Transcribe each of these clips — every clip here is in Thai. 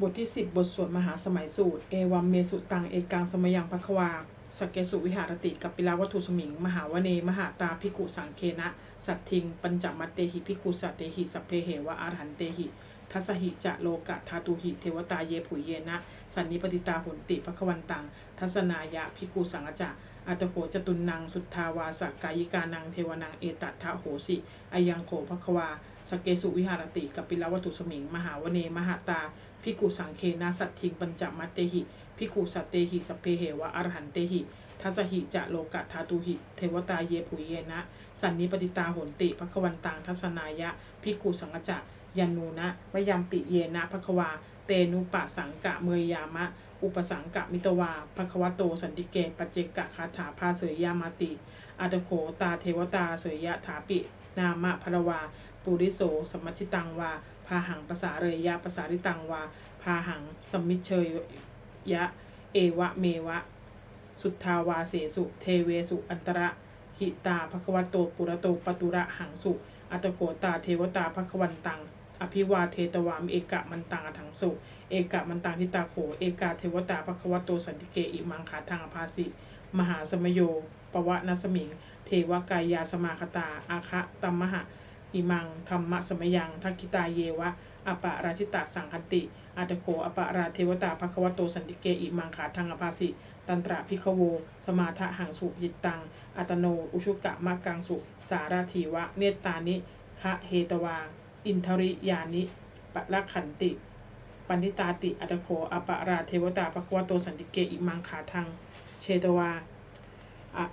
บทที่ 10 บทสวดมหาสมัยสูตร เอวัมเมสุตัง เอกังสมยังภควาสกเกสุวิหารติกัปปิลาวัตถุสมิง มหาวเน มหาตาพิกุสังเคนะ สัตทิง ปัญจมัตเตหิพิกุสัตเตหิสัพเพเหวะอาหันเตหิทัสหิจะโลกะทาตุหิเทวตาเยผุยเยนะ สันนิปติตาหุนติภควันตัง ทัศนายะพิกุสังจะอัตโขจตุนนัง สุทธาวาสกายิกานัง เทวนัง เอตัทะโหสิอายังโขภควาสเกสุวิหารติกัปปิลาวัตถุสมิง มหาวเน มหาตา พิกุสังเคนะสัตทิงปัญจมัตเตหิพิกุสัตเตหิสัพเพเหวะอรหันเตหิทัสหิจะโลกะทาตุหิ เทวตาเยปุเยนะ สันนิปติตาโหนติภควันตังทัศนายะพิกุสังจะยันนูนะมยมปิเยนะภควา เตนุปะสังกะเมยยามะ อุปสังกะมิตวาภควโตสันติเกปเจกะคาถาพาเสยยามาติอัตโขตาเทวตาเสยยะถาปิ นามะพรวาปุริโสสมมชิตังวา พาหังภาษาเรยยะภาษาริตังวา พาหังสมมิชเชยยะ เอวะเมวะ สุทธาวาเสสุ เทเวสุ อันตระหิตาภควโตปุระโตปตุระหังสุ อัตโขตาเทวตาภควันตัง อภิวาเทตวามเอกะมันตังอถังสุ เอกะมันตังทิตาโข เอกาเทวตาภควโตสันติเกอิมังขาทางอภาสิ มหาสมโยปวะนัสมิง เทวกายาสมาคตา อาคะตัมมหะ อิมังธรรมะสมยังทักกิตาเยวะอปะราชิตาสังคันติ อัตโขอปะราเทวตาภควโตสันติเกอิมังขาทางอภาสิ ตันตระพิคโว สมาทะหังสุยิตตัง อัตโน อุชุกะมะกังสุ สาราทีวะ เนตตานิคะเฮตวา อินทริยานิปะละขันติ ปันิตาติ อัตโขอปะราเทวตาภควโตสันติเกอิมังขาทางเชตวาอะ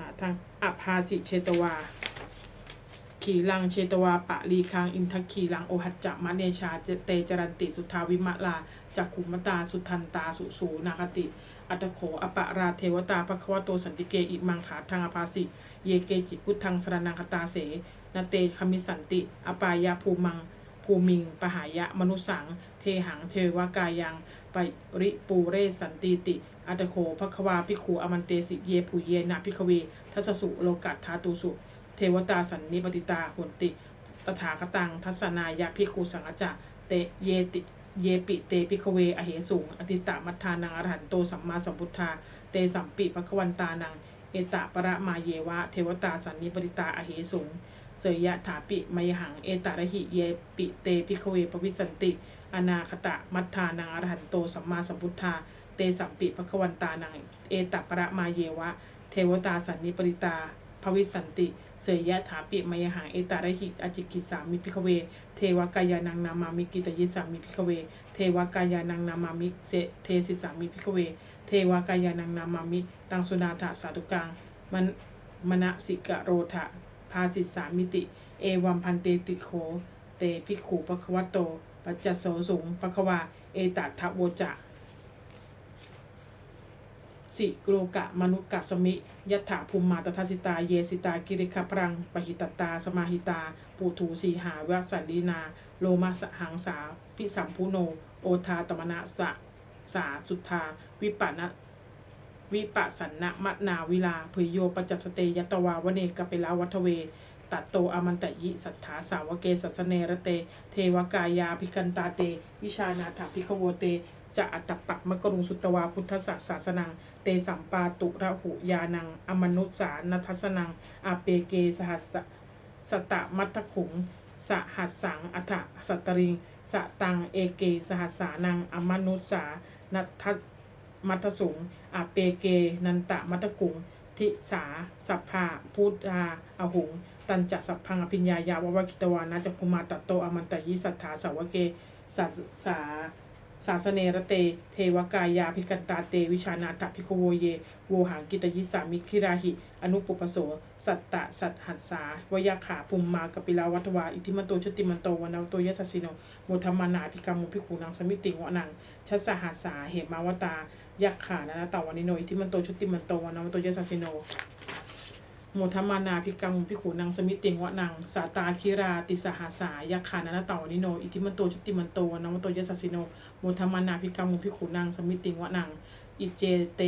ขาทางอภาสิเชตวา ขีลังเชตวา ปะลีคัง อินทขีลัง โอหัจจะมะเนชาเจเตจรันติ สุทาวิมะลาจักขุมตา สุทันตา สุสูนาคติ อัตโข อปะราเทวตาภควโตสันติเก อิมังขาทางอภาสิ เยเกจิพุทธังสรนังคตาเสนเตคมิสันติ อปายาภูมัง ภูมิง ปหายะ มนุสัง เทหัง เทวกายัง ปริปูเรสันติติอัตโขภควาพิขูอมันเตสิเยปุเยนะพิขเวทัสสุโลกัตทาตุสุ เทวตาสันนิปติตาหุนติ ตถาคตังทัศนายะพิคูสังฆจะเตเยติเยปิเตพิขเวอเหสุงอติตะมัทธานังอรหันโตสัมมาสัมพุทธา เตสัมปิภควันตานัง เอตะประมาเยวะ เทวตาสันนิปติตาอเหสุงเสยยะถาปิมยหัง เอตะระหิเยปิเตพิขเวปวิสันติ อนาคตะมัทธานังอรหันโตสัมมาสัมพุทธา เตสัมปิภควันตานัง เอตะประมาเยวะ เทวตาสันนิปติตาภวิสันติ เสยยะถาปิมยหังเอตะระหิอจิกิสามิพิขเว เทวกายานังนามามิกิตยิสามิพิขเว เทวกายานังนามามิเสเทสิสามิพิขเว เทวกายานังนามามิ ตังสุนาถาสาธุกังมันมณสิกะโรทะภาสิสามิติ เอวัมพันเตติโข เตภิกขุปะคะวะโต ปัจจโสสุงปะควา เอตัทธโวจะสิกโลกะมนุกัสสมิยัตถาภูมิมาตทัสิตา เยสิตา กิริคพรังปหิตตา สมาหิตา ปูถูสีหาวสันลีนา โลมาสหังสา พิสัมพุโน โอทาตมนะสะสาสุทธา วิปันะวิปัสสนะมะนาวิลา เพยโยปจจสเตยตวาวเนกะเปลาวัทเว ตัดโตอมันตะยิสัทธาสาวเกสัสเนระเต เทวกายาภิกันตาเต วิชานาถาภิกขโวเตจะอัตตปักมะกรุงสุตวาพุทธศาสนังเตสัมปาตุระหุยานัง อมนุษสานัทสนังอาเปเกสหัสสตะมัตขุงสหัสสังอัฏฐสัตริงสตังเอเกสหัสสานัง อมนุษสานัทมัทสุงอาเปเกนันตะมัตกุงทิสาสัพพาพุทธาอหุง ตันจะสัพพังอภิญญายาววกิตวานาจักคุมาตตโตอมันตยิสัทธาสาวเกสัสาศาสเนรเต เทวกายาภิกันตาเต วิชานาถพิโกโวเย โวหังกิตยิสามิคิราหิ อนุปุปโส สัตตะ สัตหัสสาวยาขาภูมมากปิลาวัตวา อิทิมันโตชุติมันโตวันาวโตยสัสสิโนโมธรรมานาภิกรรมมุภิขุนังสมิติงวะนังชัสหัสสาเหมาวตายักขานานาตาวันิโน อิทิมันโตชุติมันโตวันาวโตยสัสสิโน โมทมานาภิกรรมพิขูนังสมิติงวะนังสาตาคิราติสหาสายักขานานาตานิโน อิทิมันโตชุติมันโตนามโตยสัสสิโนโมทมานาภิกรรมพิขูนังสมิติงวะนังอิเจเต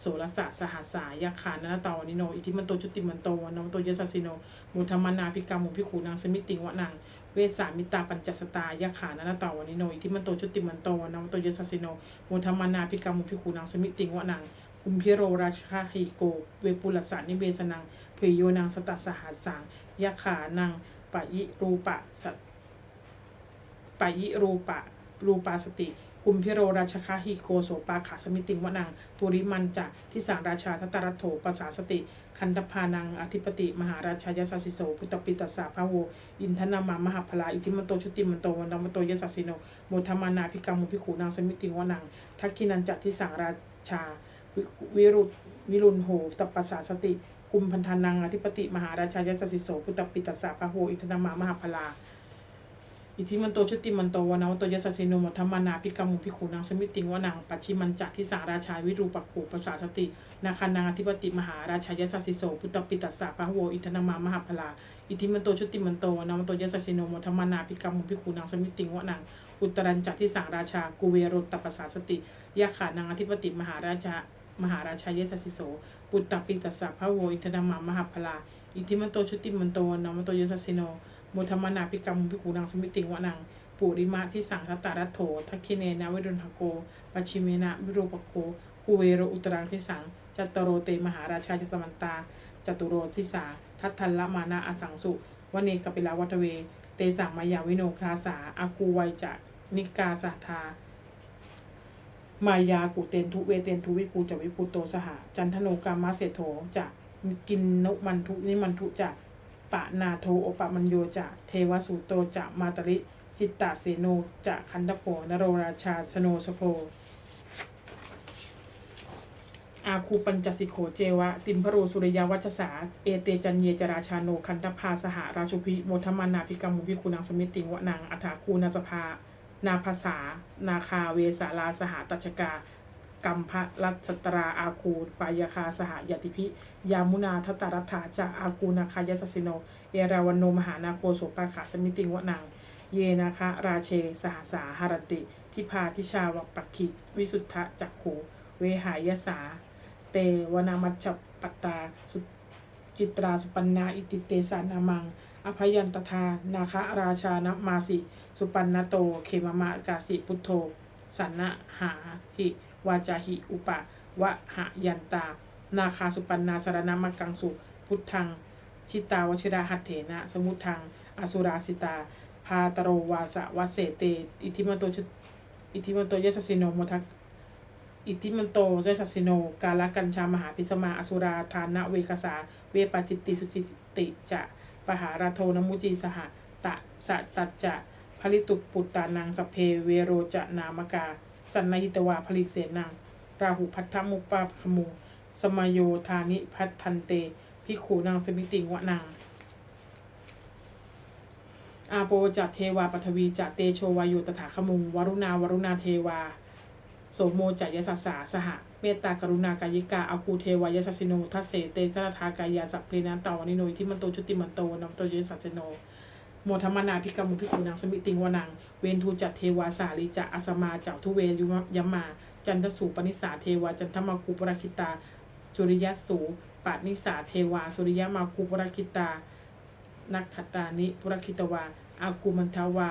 โสรสะสหาสายักขานานาตานิโน อิทิมันโตชุติมันโตนามโตยสัสสิโนโมทมานาภิกรรมพิขูนังสมิติงวะนังเวสามิตาปัญจสตายะขานนตาวนิโนอิทิมันโตชุติมันโตนามโตยสัสสิโนโมธรรมานาพิกรรมุพิคูนังสมิติงวะนังกุมพิโรราชคาหิโก เวปุลสานิเบสนัง พยโยนังสตัสสหัสสังยะขานังปะยิรูปะสัปะยิรูปะรูปาสติกุมพิโรราชคาหิโกโสปาขาสมิติงวะนังปุริมันจะทิสางราชาทัตตรัตโถปสาสติ คันธพานังอธิปติ มหาราชายสัสิโสพุตตปิตัสสะพะโว อินทนามามหาพลาอิทิมันโตชุติมันโตวันดามโตยสัสิโนโมทมานาภิกรรมุภิขูนางสมิติงวะนังทักขินันจัตทิสางราชาวิรุตวิรุณโหตัปปสาสติ กุมพันธานังอธิปติมหาราชายสสิโสพุตตปิตัสสะพะโวอิทนามามหาพลาอิทิมันโตชุติมันโตวนาวันโตยสัสสิโนมัทมนาภิกรรมุภิขูนางสมิติงวนังปัจฉิมันจักทิสาราชาวิรูปักขูปสาสตินาคานังอธิปติมหาราชายสัสสิโสพุตตปิตัสสะพะโวอิทนามามหาพลาอิทิมันโตชุติมันโตวนาวันโตยสัสสิโนมัทมนาภิกรรมุภิขูนางสมิติงวนังอุตรันจักทิสาราชากุเวโรตปปสาสติยะขานังอธิปติมหาราชามหาราชายสัสสิโส ปุตตปิตัสสะพะโวอินทนามามหาพลา อิทิมันโตชุติมันโตนาวันโตยสัสสิโนโมทมานาภิกรรมุภิขูนางสมิติงวนังปุริมะที่สังคตารัตโถทักขิเนนะวิรุณหโกปัชิเมนะวิโรปโกกุเวโรอุตรังที่สังจัตตโรเตมหาราชาจสมันตาจตุโรทิสาทัตทันละมานะอสังสุวเนกปิลาวัตเว เตสังมายาวิโนคาสาอาคูไวยจะนิกาสาธา มายากุเตนทุเวเตนทุวิปูจะวิปูโตสหจันทโนกามาเสโถจะกินนุมันทุนิมันทุจะปะนาโทโอปะมัญโยจะเทวสุโตจะมาตริจิตตาเสโนจะคันตโปนโรราชาสโนสโพอาคูปัญจสิโขเจวะ ติมพโรสุริยาวัชสา เอเตจันเยจราชาโน คันตพาสหราชุพิโมทมานาภิกรรมุพิคุนังสมิติงวะนังอัฐาคูนาสภา นาภาษา นาคาเวสาลาสหตัชกากัมพะรัสตราอาคูปายาคาสหยติพิ ยามุนาทตารัฐาจะอาคูนาคายสสิโน เอราวันโนมหานาโคโสปาขาสมิติงวะนังเยนะคะราเช สหสาหารติ ทิพาทิชาวปักขิวิสุทธะจักขูเวหายสา เตวนามัชฌปัตตาสุ จิตราสปันนาอิติเตสานามัง อภยันตทานาคะราชานมาสิ สุปันนโตเขมมะกาสิพุทโธสันนะหาหิวาจาหิอุปะวะหะยันตา นาคาสุปันนาสารนามกังสุพุทธัง ชิตาวชิราหัตเถนะ สมุทัง อสุราสิตา พาตโรวาสะวัสเสเต อิทิมโตชุอิทิมโตยสสิโนโมทัก อิทิมันโตเจสัสสิโน กาลกัญชามหาพิสมาอสุราทานะเวกสา เวปจิตติสุจิตติจะปหาราโทนมุจีสหตะสะตัจจะผลิตุปุตตานังสเพเวโรจะนามกา สันนหิตวาผลิเสนัง ราหุพัทธมุปปาขมุสมโยธานิพัทธันเตพิขูนางสมิติงวะนางอาโปจัตเทวาปฐวีจัตเตโชวายุตถาขมุงวรุณาวรุณาเทวา โสโมจัยสัสสาสหะเมตตากรุณากายิกาอาคูเทวายสัสสิโนทัสเสเตสรทากายาสัพเพนันตาวนิโนยที่มันโตชุติมันโตนำโตเยสัสสิโนโมธรรมนาพิกรรมุพิคูนางสมิติงวนัง เวนทูจัตเทวาสาลิจะอัสมาเจ้าทุเวยุยมมา จันทสูปนิสาเทวาจันทมาคูปราคิตา จุริยสูปานิสาเทวา สุริยมาคูปราคิตา นักขตานิปรคิตวาอาคูมันทวา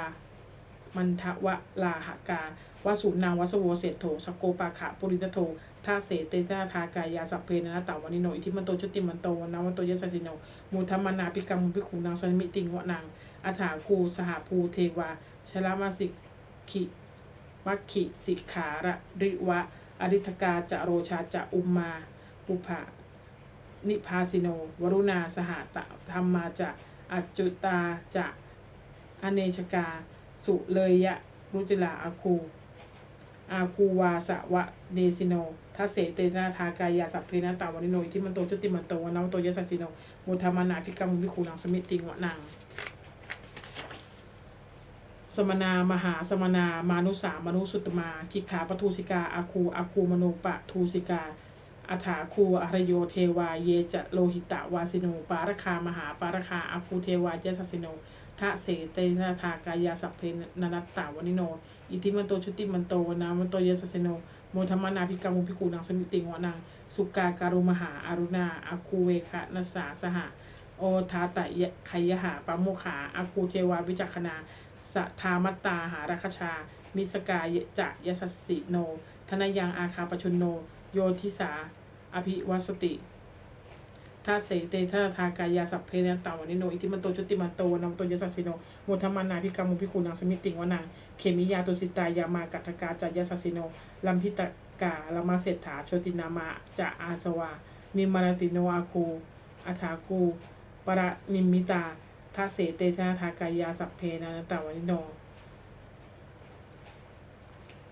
มันทวะลาหกาวาสุนางวัสโวเศโถสกโกปาขะปุริตโทท่าเสเตตาทากายาสัพเพนะนะตาวานิโนอิทิมันโตชุติมันโตนาวันโตยสสสิโนมูธรรมนาปิกังมุปิคูนางสมิติงวะนางอัฐาคูสหภูเทวาชลามาสิกขิมัคคิสิกขาระริวะ อริทกาจะโรชาจะอุมมาปุภานิพาสิโน วรุณาสหตะธรรมาจะอัจจุตาจะอเนชกา สุเลยะรุจิลาอาคูอาคูวาสวะเดสิโนทัเสเตนาทากายาสัพเพนะตาวานิโนที่มันโตจุติมันโตวันนวันโตยสัสสิโนมุธรมนาพิกรรมวิคูนังสมิติงวะนางสมนามหาสมนามานุสามนุสุตมาคิขาปทูสิกาอาคูอาคูมโนปะทูสิกาอัฐาคูอารโยเทวาเยจะโลหิตะวาสิโนปารคามหาปารคาอาคูเทวาเจสสิโน ทะเสเตนาทากายาสัพเพนนัตตาวนิโน อิทิมันโตชุติมันโตนามันโตเยสสิโนโมธรรมนาพิกรรมุพิคูนังสมิติงวะนังสุกาการุมหาอารุณาอาคูเวคะนัสสาสหะโอทาตะยะไคยหาปะโมขาอาคูเทวาวิจักขณาสัทามัตตาหาราคชา มิสกายจะยสสสิโน ธนยังอาคาปชุนโน โยทิสา อภิวัสติ ทัสเสเตทะทากายาสัพเพเนตาวนิโนอิติมันโตชุติมันโตนำโตยสัสสิโนโมทมานาพิกรรมุพิคุนังสมิติงวนังเขมิยาตุสิตายามากัตถกาจายสัสสิโนลัมพิตกาลมาเศรษฐาโชตินามาจะอาสวามิมารติโนอาคูอัฐาคูปรนิมิตาทัสเสเตทะทากายาสัพเพนตาวนิโน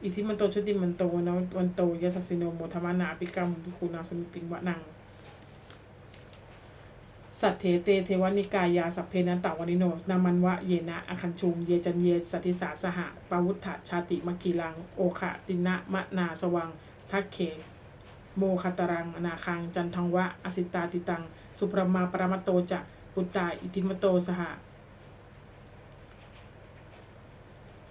อิทิมันโตชุติมันโตนะวันโตยสัสสิโนโมทมานาปิกรรมพิคูนาสมิติงวะนัง สัตเถเตเทวนิกายาสัพเพนันตาวานิโนนามันวะเยนะอคันชุงเยจันเยสัติสาสหะปาวุฒะชาติมกีลัง โอคะตินะมะนาสวังทักเขโมคตรังอนาคัง จันทังวะ อสิตาติตัง สุปรมาปรมโตจะปุตตาอิติมโตสหะ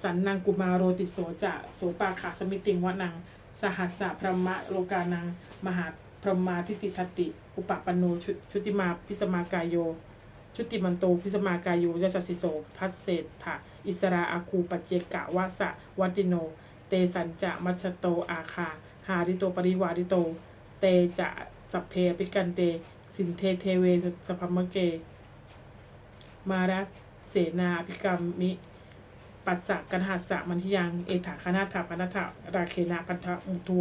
สันนังกุมารโรติโสจะโสปาขาสมิติงวะนัง สหัสสะพรมะโลกานัง มหา พรหมาทิติทัตติ อุปปันโนชุชุติมาพิสมากายโย ชุติมันโตพิสมากายโยยสสสิโสพัสเศรษฐะอิสราอาคูปัจเจกะวะสะวัติโน เตสันจะมัชโตอาคา หาริโตปริวาริโต เตจะสัพเพปิกันเต สินเทเทเวสพพมเก มารัสเสนาภิกรรมมิปัสสะกันหัสสะมันทิยัง เอถาคณาถาปนัถาราเคนะพันธมุตโว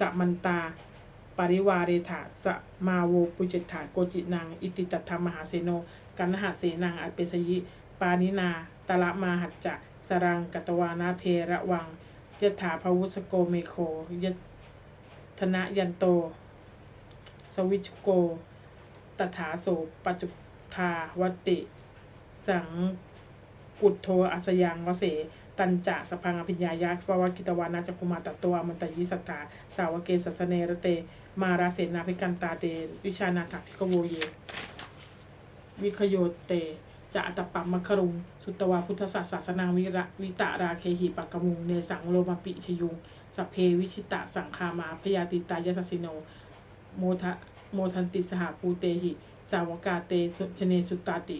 สะมันตา ปริวาเรถาสมาโวปุจิตถาโกจินังอิติตัตถมหาเสโน กันหาเสนังอัปเปสยิ ปานินา ตละมาหัจจะ สรังกัตวานาเพระวังยถาภวุสโกเมโคยธนะยันโต สวิชโก ตถาโสปัจจุทาวติ สังกุตโทอัสยังวเส ตันจะสพังอภิญญายักษ์ววกิตวานาจักุมาตตวมันตยิสัตถาสาวเกสัสเนรเต มาราเสนาภิกันตาเต วิชานาถพิกโวเย วิคโยเตจะอัตปัมมะครุง สุตวาพุทธศาสสนังวิระวิตาราเคหิปักกมุง เนสังโลมาปิชยุงสเพวิชิตะสังคามาพยาติตายสสสิโน โมทะโมทันติสหภูเตหิ สาวกาเตชเนสุตตาติ